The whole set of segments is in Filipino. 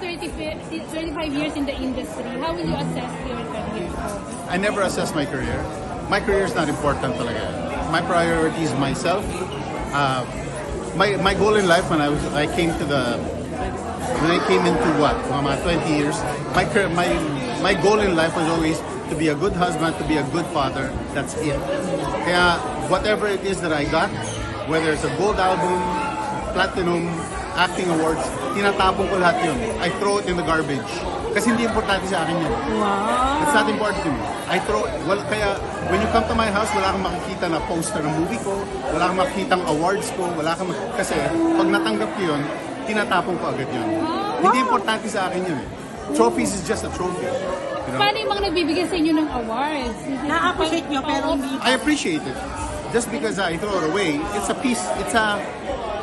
30, fi- 25 years in the industry, how will you assess your career? I never assess my career. My career is not important talaga. My priority is myself. Uh, my my goal in life when I was I came to the when I came into what mga 20 years, my my my goal in life was always to be a good husband, to be a good father. That's it. Kaya whatever it is that I got, whether it's a gold album, platinum, acting awards, tinatapon ko lahat yun. I throw it in the garbage. Kasi hindi importante sa akin yun. Wow. It's not important to me. I throw, well, kaya when you come to my house, wala kang makikita na poster ng movie ko, wala kang makikita ng awards ko, wala kang mak- kasi pag natanggap ko yun, tinatapon ko agad yun. Hindi importante sa akin yun eh. Trophies is just a trophy. You know? Paano yung mga nagbibigay sa inyo ng awards? Na-appreciate nyo pero hindi I appreciate it. Just because I throw it away, it's a piece, it's a,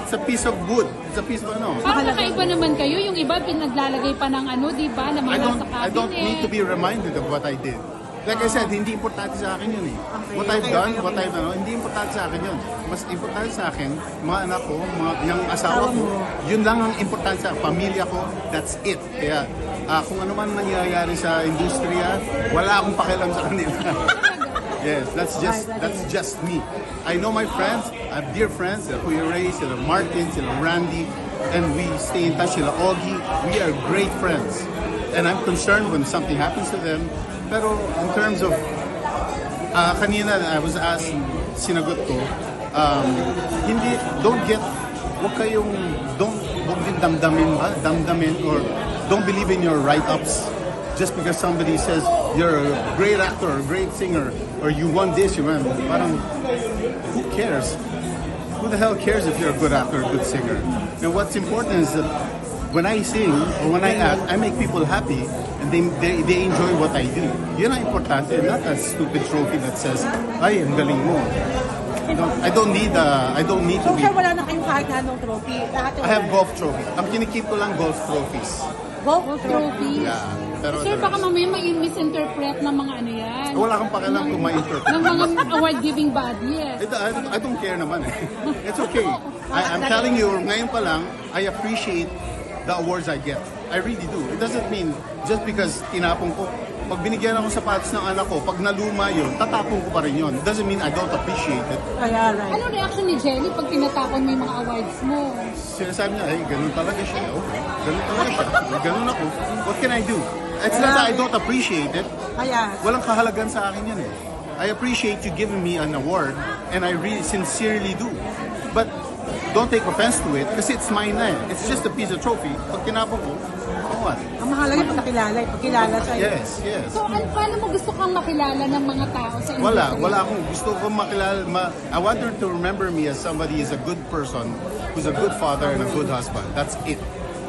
it's a piece of wood. It's a piece of ano. Parang kakaiba naman kayo, yung iba pinaglalagay pa ng ano, di ba, na I mga don't, nasa I don't cabinet. need to be reminded of what I did. Like I said, hindi importante sa akin yun eh. What I've okay, done, okay, what. I've done, hindi importante sa akin yun. Mas importante sa akin, mga anak ko, mga, yung asawa ko, yun lang ang importante sa pamilya ko, that's it. Kaya ah, kung ano man nangyayari sa industriya, wala akong pakialam sa kanila. yes, that's just that's just me. I know my friends, I have dear friends, sila Kuya Ray, sila Martin, sila Randy, and we stay in touch, sila Augie. We are great friends. And I'm concerned when something happens to them. Pero in terms of Ah, kanina I was asked, sinagot ko, um, hindi, don't get, wag kayong, don't, wag din damdamin ba, damdamin, or don't believe in your write-ups just because somebody says you're a great actor a great singer or you won this, you won. Parang, who cares? Who the hell cares if you're a good actor a good singer? And what's important is that when I sing or when I act, I make people happy and they, they, they enjoy what I do. Yun ang importante, not a stupid trophy that says, ay, ang galing mo. I don't, I don't need, uh, I don't need to So be, sir, wala na kayong kahit na anong trophy. Lahat I have golf trophy. Ang kinikip ko lang golf trophies. golf trophy. Yeah. Pero Sir, baka mamaya may misinterpret ng mga ano yan. wala kang pakialam kung ma-interpret. ng mga award-giving bodies. I, I, I don't care naman eh. It's okay. I, I'm telling you, ngayon pa lang, I appreciate the awards I get. I really do. It doesn't mean just because tinapon ko, pag binigyan ako sapatos ng anak ko, pag naluma yun, tatapon ko pa rin yun. It doesn't mean I don't appreciate it. Kaya right. Ano reaction ni Jelly pag tinatapon mo yung mga awards mo? Sinasabi niya, hey, ganun talaga siya. Okay, ganun talaga siya. Ganun ako. What can I do? It's not that I don't appreciate it. Kaya, Walang kahalagan sa akin yan eh. I appreciate you giving me an award and I really sincerely do. But don't take offense to it kasi it's mine na eh. It's just a piece of trophy. Pag tinapon ko, so what? ang mahalaga pag nakilala, eh, pag kilala sa'yo. Yes, yes. So, an paano mo gusto kang makilala ng mga tao sa industry? Wala, wala akong gusto ko makilala. Ma, I want her to remember me as somebody is a good person, who's a good father and a good husband. That's it.